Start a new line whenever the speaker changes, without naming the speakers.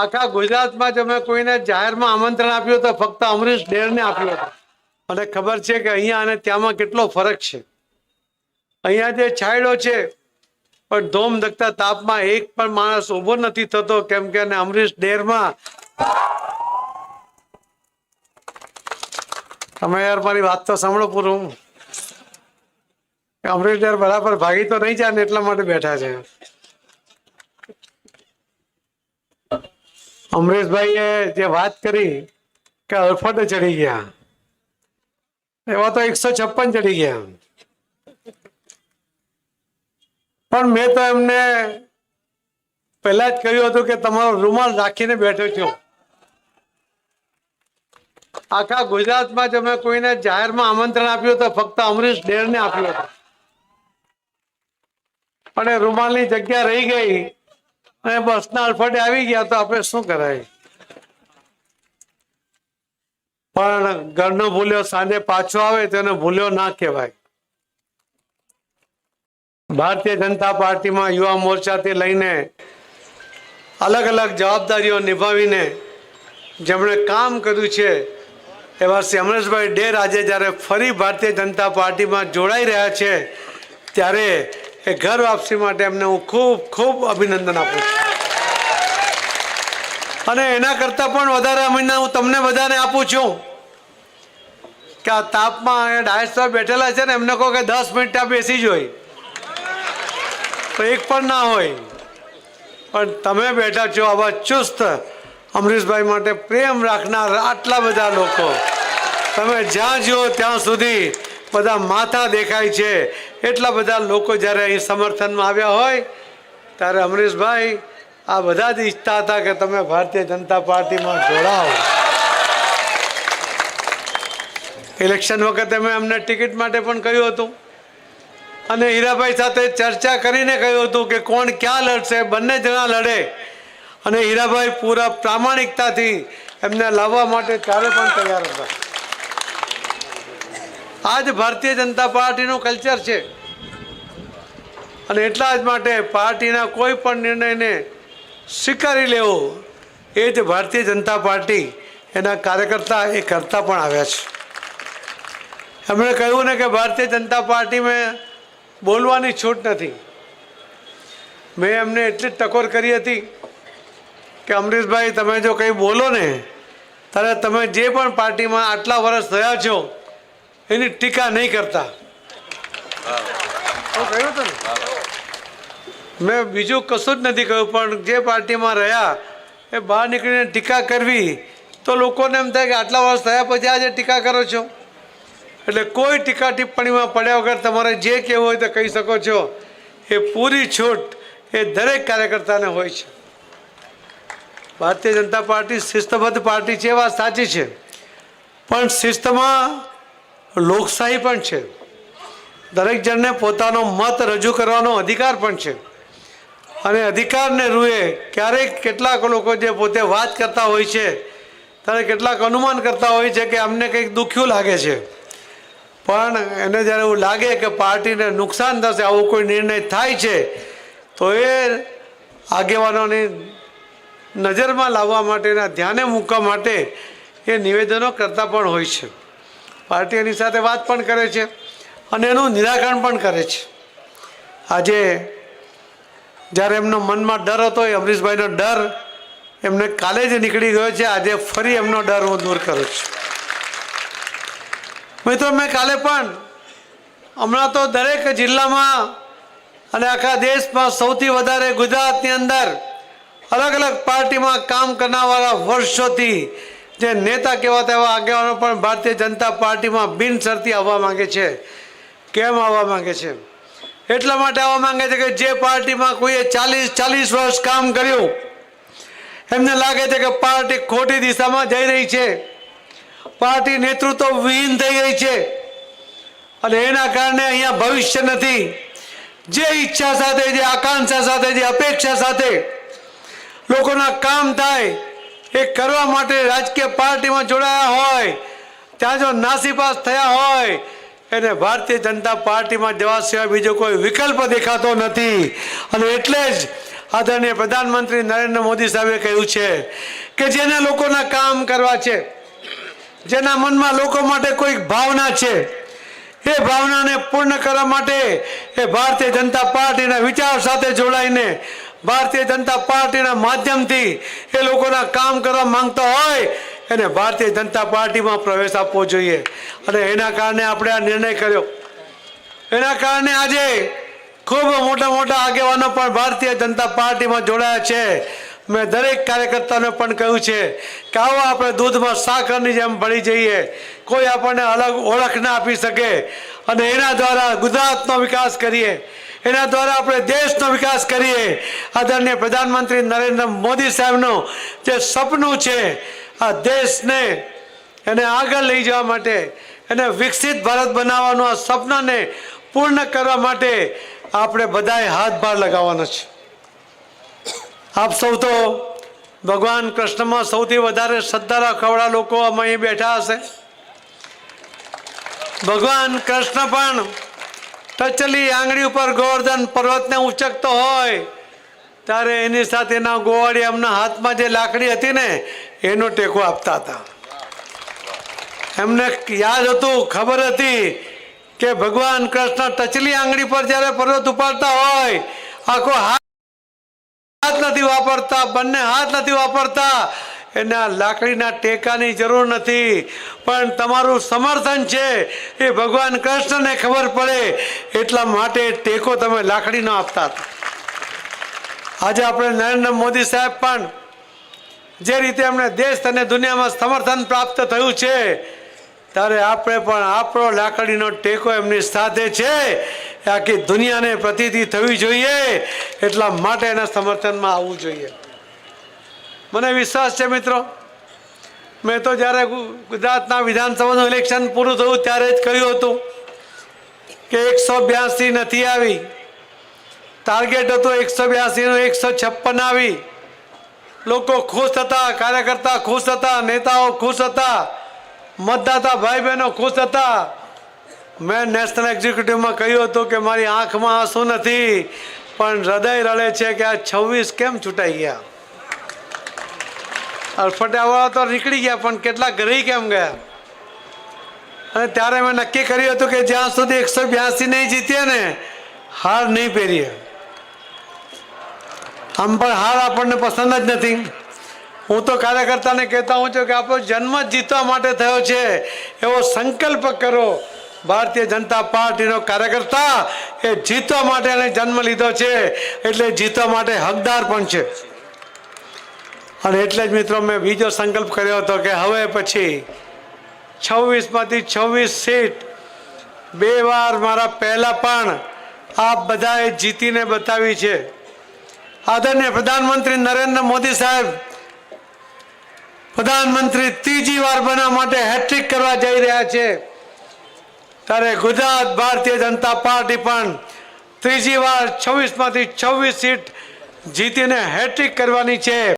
આખા ગુજરાતમાં જ અમે કોઈને જાહેરમાં આમંત્રણ આપ્યું તો ફક્ત અમરીશ ડેરને આપ્યું હતું. અને ખબર છે કે અહીંયા અને ત્યાંમાં કેટલો ફરક છે. અહીંયા જે છાંયડો છે, પણ ધોમ ધકતા તાપમાં એક પણ માણસ ઊભો નથી થતો, કેમ કે અમરીશ ડેરમાં તમે યાર મારી વાત તો સાંભળો પૂરું. અમરીશ ડેર બરાબર ભાગી તો નહીં જાય ને એટલા માટે બેઠા છે. અમરેશભાઈએ જે વાત કરી કે અડફટે ચડી ગયા. એવા તો એકસો છપ્પન ચડી ગયા પણ મેં તો એમને પહેલા જ કહ્યું હતું કે તમારો રૂમાલ રાખીને બેઠો છો. આખા ગુજરાતમાં જ અમે કોઈને જાહેરમાં આમંત્રણ આપ્યું તો ફક્ત અમરીશ ડેરને આપ્યું હતું. અને રૂમાલની જગ્યા રહી ગઈ. અને બસના અડફટે આવી ગયા તો આપણે શું કરાય? પણ ઘરનો ભૂલ્યો સાંજે પાછો આવે તો એને ભૂલ્યો ના કહેવાય. ભારતીય જનતા પાર્ટીમાં યુવા મોરચાથી લઈને અલગ અલગ જવાબદારીઓ નિભાવીને જેમણે કામ કર્યું છે, એવા શ્રી અમરેશભાઈ ડેર આજે જ્યારે ફરી ભારતીય જનતા પાર્ટીમાં જોડાઈ રહ્યા છે, ત્યારે એ ઘર વાપસી માટે એમને હું ખૂબ ખૂબ અભિનંદન આપું છું. અને એના કરતાં પણ વધારે અભિનંદન હું તમને બધાને આપું છું કે આ તાપમાં એ ડાયસ સાહેબ બેઠેલા છે ને, એમને કહો કે દસ મિનિટ ત્યાં બેસી જ હોય તો એક પણ ના હોય. પણ તમે બેઠા છો આવા ચુસ્ત અમરીશભાઈ માટે પ્રેમ રાખનાર આટલા બધા લોકો. તમે જ્યાં જુઓ ત્યાં સુધી બધા માથા દેખાય છે. એટલા બધા લોકો જ્યારે અહીં સમર્થનમાં આવ્યા હોય, ત્યારે અમરીશભાઈ આ બધા જ ઈચ્છતા હતા કે તમે ભારતીય જનતા પાર્ટીમાં જોડાઓ. ઇલેક્શન વખતે મેં અમને ટિકિટ માટે પણ કહ્યું હતું. અને હીરાભાઈ સાથે ચર્ચા કરીને કહ્યું હતું કે કોણ ક્યાં લડશે, બંને જણા લડે. અને હીરાભાઈ પૂરા પ્રામાણિકતાથી એમને લાવવા માટે ત્યારે પણ તૈયાર હતા. આ જ ભારતીય જનતા પાર્ટીનું કલ્ચર છે. અને એટલા જ માટે પાર્ટીના કોઈ પણ નિર્ણયને સ્વીકારી લેવો, એ જ ભારતીય જનતા પાર્ટી એના કાર્યકર્તા એ કરતા પણ આવ્યા છે. એમણે કહ્યું ને કે ભારતીય જનતા પાર્ટીમાં બોલવાની છૂટ નથી. મેં એમને એટલી જ ટકોર કરી હતી કે અમરીશભાઈ, તમે જો કંઈ બોલો ને, ત્યારે તમે જે પણ પાર્ટીમાં આટલા વર્ષ થયા છો એની ટીકા નહીં કરતા. મેં બીજું કશું જ નથી કહ્યું પણ જે પાર્ટીમાં રહ્યા એ બહાર નીકળીને ટીકા કરવી તો લોકોને એમ થાય કે આટલા વર્ષ થયા પછી આજે ટીકા કરો છો. એટલે કોઈ ટીકા ટિપ્પણીમાં પડ્યા વગર તમારે જે કહેવું હોય તો કહી શકો છો. એ પૂરી છૂટ એ દરેક કાર્યકર્તાને હોય છે. ભારતીય જનતા પાર્ટી શિસ્તબદ્ધ પાર્ટી છે એ વાત સાચી છે. પણ શિસ્તમાં લોકશાહી પણ છે. દરેક જણને પોતાનો મત રજૂ કરવાનો અધિકાર પણ છે. અને અધિકારને રૂએ ક્યારેક કેટલાક લોકો જે પોતે વાત કરતા હોય છે, ત્યારે કેટલાક અનુમાન કરતા હોય છે કે અમને કંઈક દુખ્યું લાગે છે. પણ એને જ્યારે એવું લાગે કે પાર્ટીને નુકસાન થશે, આવો કોઈ નિર્ણય થાય છે, તો એ આગેવાનોની નજરમાં લાવવા માટેના ધ્યાને મૂકવા માટે એ નિવેદનો કરતા પણ હોય છે. પાર્ટી એની સાથે વાત પણ કરે છે અને એનું નિરાકરણ પણ કરે છે. આજે જ્યારે એમનો મનમાં ડર હતો, એ અમરીશભાઈનો ડર એમને કાલે જ નીકળી ગયો છે. આજે ફરી એમનો ડર હું દૂર કરું છું. મિત્રો, મેં કાલે પણ હમણાં તો દરેક જિલ્લામાં અને આખા દેશમાં સૌથી વધારે ગુજરાતની અંદર અલગ અલગ પાર્ટીમાં કામ કરનારવાળા વર્ષોથી જે નેતા કહેવાતા એવા આગેવાનો પણ ભારતીય જનતા પાર્ટીમાં બિનશરતી આવવા માંગે છે. કેમ આવવા માંગે છે? એટલા માટે આવવા માંગે છે કે જે પાર્ટીમાં કોઈએ ચાલીસ ચાલીસ વર્ષ કામ કર્યું, એમને લાગે છે કે પાર્ટી ખોટી દિશામાં જઈ રહી છે. પાર્ટી નેતૃત્વ વિહીન થઈ રહી છે. અને એના કારણે અહીંયા ભવિષ્ય નથી. જે ઈચ્છા સાથે, જે આકાંક્ષા સાથે, જે અપેક્ષા સાથે લોકોના કામ થાય એ કરવા માટે રાજકીય પાર્ટીમાં જોડાયા હોય, ત્યાં જો નાસીપાસ થયા હોય, એને ભારતીય જનતા પાર્ટીમાં જવા સિવાય બીજો કોઈ વિકલ્પ દેખાતો નથી. અને એટલે જ આદરણીય પ્રધાનમંત્રી નરેન્દ્ર મોદી સાહેબે કહ્યું છે કે જેના લોકોના કામ કરવા છે, જેના મનમાં લોકો માટે કોઈક ભાવના છે, એ ભાવનાને પૂર્ણ કરવા માટે એ ભારતીય જનતા પાર્ટીના વિચાર સાથે જોડાઈને ભારતીય જનતા પાર્ટીના માધ્યમથી એ લોકોના કામ કરવા માંગતા હોય, એને ભારતીય જનતા પાર્ટીમાં પ્રવેશ આપવો જોઈએ. અને એના કારણે આપણે આ નિર્ણય કર્યો. એના કારણે આજે ખૂબ મોટા મોટા આગેવાનો પણ ભારતીય જનતા પાર્ટીમાં જોડાયા છે. મેં દરેક કાર્યકર્તાને પણ કહ્યું છે કે આવો આપણે દૂધમાં સાકરની જેમ ભળી જઈએ. કોઈ આપણને અલગ ઓળખ ના આપી શકે. અને એના દ્વારા ગુજરાતનો વિકાસ કરીએ. એના દ્વારા આપણે દેશનો વિકાસ કરીએ. આદરણીય પ્રધાનમંત્રી નરેન્દ્ર મોદી સાહેબનું જે સપનું છે, આ દેશને એને આગળ લઈ જવા માટે, એને વિકસિત ભારત બનાવવાનું આ સપનાને પૂર્ણ કરવા માટે આપણે બધાએ હાથભાર લગાવવાનો છે. આપ સૌ તો ભગવાન કૃષ્ણમાં સૌથી વધારે શ્રદ્ધા રાખવાળા લોકો અમે અહીં બેઠા હશે. ભગવાન કૃષ્ણ પણ ટચલી આંગળી ઉપર ગોવર્ધન પર્વતને ઉચકતો હોય, ત્યારે એની સાથેના ગોવાળી એમના હાથમાં જે લાકડી હતી ને, એનો ટેકો આપતા હતા. એમને યાદ હતું, ખબર હતી કે ભગવાન કૃષ્ણ ટચલી આંગળી પર જ્યારે પર્વત ઉપાડતા હોય, આખો હાથ હાથ નથી વાપરતા, બંને હાથ નથી વાપરતા. એના લાકડીના ટેકાની જરૂર નથી. પણ તમારું સમર્થન છે. એ ભગવાન કૃષ્ણને ખબર પડે. એટલા માટે ટેકો તમે લાકડીનો આપતા હતા. આજે આપણે નરેન્દ્ર મોદી સાહેબ પણ જે રીતે એમણે દેશ અને દુનિયામાં સમર્થન પ્રાપ્ત થયું છે ત્યારે આપણે પણ આપણો લાકડીનો ટેકો એમની સાથે છે. આખી દુનિયાને પ્રતિતિ થવી જોઈએ. એટલા માટે એના સમર્થનમાં આવવું જોઈએ. મને વિશ્વાસ છે મિત્રો. મેં તો જ્યારે ગુજરાતના વિધાનસભાનું ઇલેક્શન પૂરું થયું ત્યારે જ કહ્યું હતું કે એકસો બ્યાસી નથી આવી. ટાર્ગેટ હતું એકસો બ્યાસીનું, એકસો છપ્પન આવી. લોકો ખુશ હતા, કાર્યકર્તા ખુશ હતા, નેતાઓ ખુશ હતા. મતદાતા ભાઈ બહેનો ખુશ હતા. મેં નેશનલ એક્ઝિક્યુટિવમાં કહ્યું હતું કે મારી આંખમાં આંસુ નથી, પણ હૃદય રડે છે કે આ છવ્વીસ કેમ છૂટાઈ ગયા? અડફટાવાળા તો નીકળી ગયા, પણ કેટલા ઘરે કેમ ગયા. અને ત્યારે મેં નક્કી કર્યું હતું કે જ્યાં સુધી એકસો બ્યાસી નહીં જીતીએ ને, હાર નહીં પહેરીએ. આમ પણ હાર આપણને પસંદ જ નથી. હું તો કાર્યકર્તાને કહેતા હું છું કે આપણો જન્મ જીતવા માટે થયો છે. એવો સંકલ્પ કરો. ભારતીય જનતા પાર્ટીનો કાર્યકર્તા એ જીતવા માટે એને જન્મ લીધો છે. એટલે જીતવા માટે હકદાર પણ છે. અને એટલે જ મિત્રો મેં બીજો સંકલ્પ કર્યો હતો કે હવે પછી છવ્વીસમાંથી છવ્વીસ સીટ બે વાર મારા પહેલાં પણ આપ બધાએ જીતીને બતાવી છે. આદરણીય પ્રધાનમંત્રી નરેન્દ્ર મોદી સાહેબ પ્રધાનમંત્રી ત્રીજી વાર બનવા માટે હેટ્રિક કરવા જઈ રહ્યા છે. ત્યારે ગુજરાત ભારતીય જનતા પાર્ટી પણ ત્રીજી વાર છવ્વીસમાંથી છવ્વીસ સીટ જીતીને હેટ્રિક કરવાની છે.